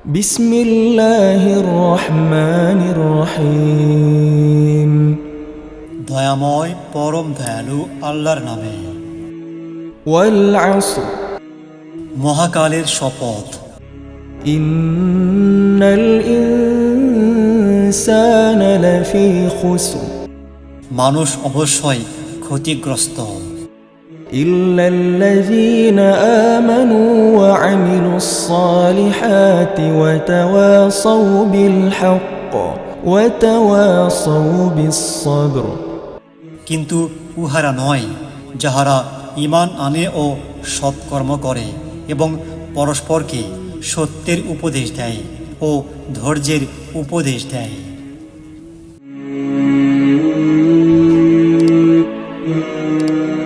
بسم الله الرحمن الرحيم দয়াময় পরম দয়ালু আল্লাহর নামে والعصر মহাকালের শপথ إن الإنسان لفي خسر মানুষ অবশ্যই ক্ষতিগ্রস্ত إلا الذين آمنوا وعملوا الصالحات وتواصوا بالحق وتواصوا بالصبر কিন্তু উহারা নয়, যাহারা ইমান আনে ও সৎকর্ম করে এবং পরস্পরকে সত্যের উপদেশ দেয় ও ধৈর্যের উপদেশ দেয় Thank you.